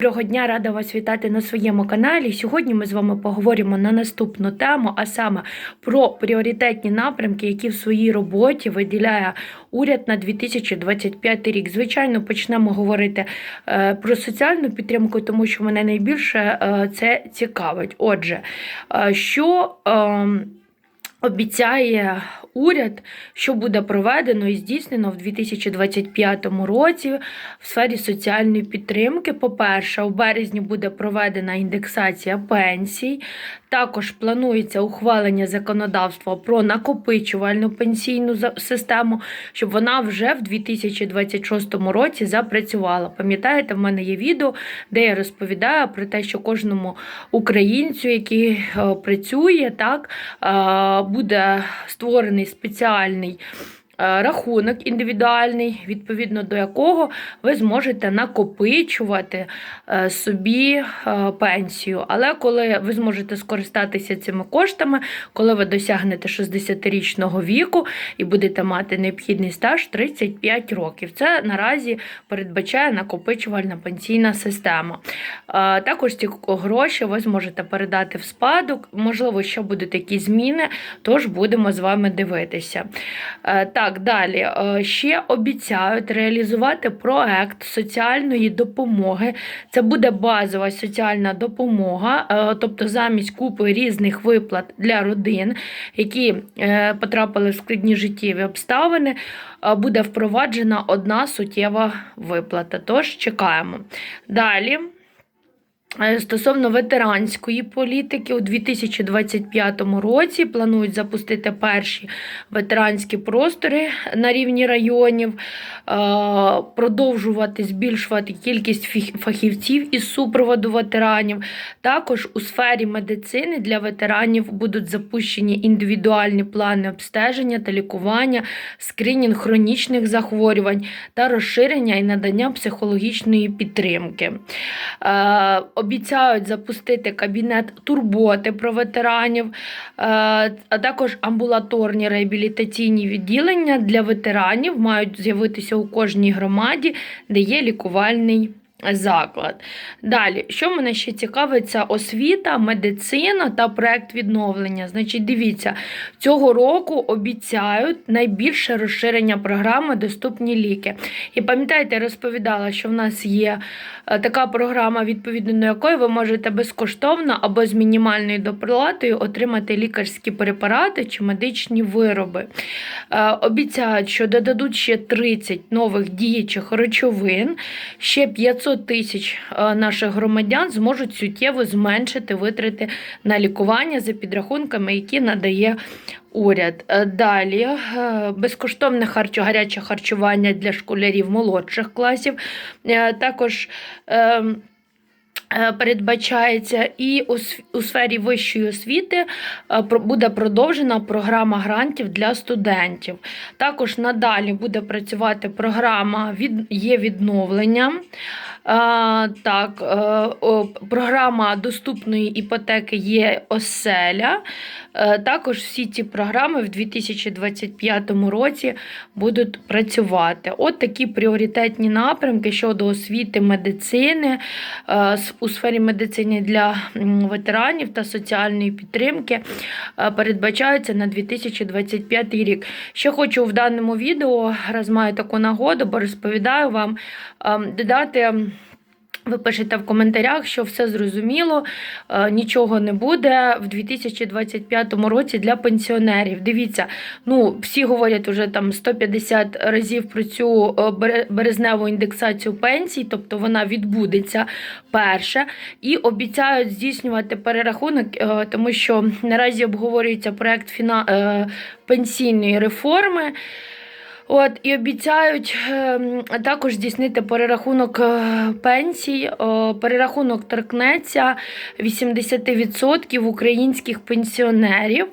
Доброго дня, рада вас вітати на своєму каналі. Сьогодні ми з вами поговоримо на наступну тему, а саме про пріоритетні напрямки, які в своїй роботі виділяє уряд на 2025 рік. Звичайно, почнемо говорити е, про соціальну підтримку, тому що мене найбільше е, це цікавить. Отже, е, що ем, Обіцяє уряд, що буде проведено і здійснено в 2025 році в сфері соціальної підтримки. По-перше, у березні буде проведена індексація пенсій. Також планується ухвалення законодавства про накопичувальну пенсійну систему, щоб вона вже в 2026 році запрацювала. Пам'ятаєте, в мене є відео, де я розповідаю про те, що кожному українцю, який е, працює, так е, буде створений спеціальний. Е, Рахунок індивідуальний, відповідно до якого ви зможете накопичувати е, собі е, пенсію. Але коли ви зможете скористатися цими коштами, коли ви досягнете 60-річного віку і будете мати необхідний стаж 35 років. Це наразі передбачає накопичувальна пенсійна система. Також ці гроші ви зможете передати в спадок. Можливо, ще будуть якісь зміни, тож будемо з вами дивитися. Е, Так, далі. Е, Ще обіцяють реалізувати проект соціальної допомоги. Це буде базова соціальна допомога, е, тобто замість купи різних виплат для родин, які е, потрапили в складні життєві обставини, буде впроваджена одна суттєва виплата. Тож чекаємо. Далі. Стосовно ветеранської політики, у 2025 році планують запустити перші ветеранські простори на рівні районів, продовжувати збільшувати кількість фахівців із супроводу ветеранів. Також у сфері медицини для ветеранів будуть запущені індивідуальні плани обстеження та лікування, скринінг хронічних захворювань та розширення і надання психологічної підтримки. Обіцяють запустити кабінет турботи про ветеранів, е, а також амбулаторні реабілітаційні відділення для ветеранів мають з'явитися у кожній громаді, де є лікувальний. Заклад. Далі, що мене ще цікавить, це освіта, медицина та проект відновлення. Значить, дивіться, цього року обіцяють найбільше розширення програми Доступні ліки. І пам'ятаєте, я розповідала, що в нас є е, така програма, відповідно до якої ви можете безкоштовно або з мінімальною доплатою отримати лікарські препарати чи медичні вироби. Е, Обіцяють, що додадуть ще 30 нових діючих речовин, ще 500 тисяч е, наших громадян зможуть суттєво зменшити витрати на лікування за підрахунками, які надає уряд. Е, Далі е, безкоштовне харчо, гаряче харчування для школярів молодших класів. Також ем, Передбачається і у сфері вищої освіти буде продовжена програма грантів для студентів. Також надалі буде працювати програма є відновлення. Так, е, програма доступної іпотеки є оселя. Е, Також всі ці програми в 2025 році будуть працювати. От такі пріоритетні напрямки щодо освіти, медицини, е, у сфері медицини для ветеранів та соціальної підтримки передбачаються на 2025 рік. Ще хочу в даному відео, раз маю таку нагоду, бо розповідаю вам, ем, додати. Ви пишете в коментарях, що все зрозуміло, е, нічого не буде в 2025 році для пенсіонерів. Дивіться, ну всі говорять уже там 150 разів про цю е, березневу індексацію пенсій, тобто вона відбудеться перше, і обіцяють здійснювати перерахунок, е, тому що наразі обговорюється проект фіна... пенсійної реформи. От і обіцяють ем, також здійснити перерахунок е, пенсій. Перерахунок торкнеться 80% українських пенсіонерів.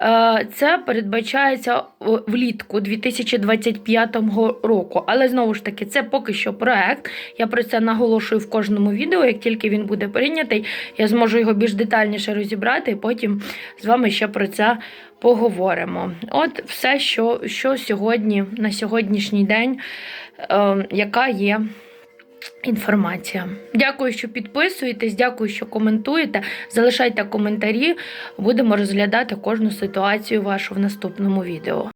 Е, Це передбачається влітку 2025 року. Але знову ж таки, це поки що проект. Я про це наголошую в кожному відео. Як тільки він буде прийнятий, я зможу його більш детальніше розібрати, і потім з вами ще про це поговоримо. От все, що, що сьогодні, на сьогоднішній день, е, яка є інформація. Дякую, що підписуєтесь, дякую, що коментуєте. Залишайте коментарі. Будемо розглядати кожну ситуацію вашу в наступному відео.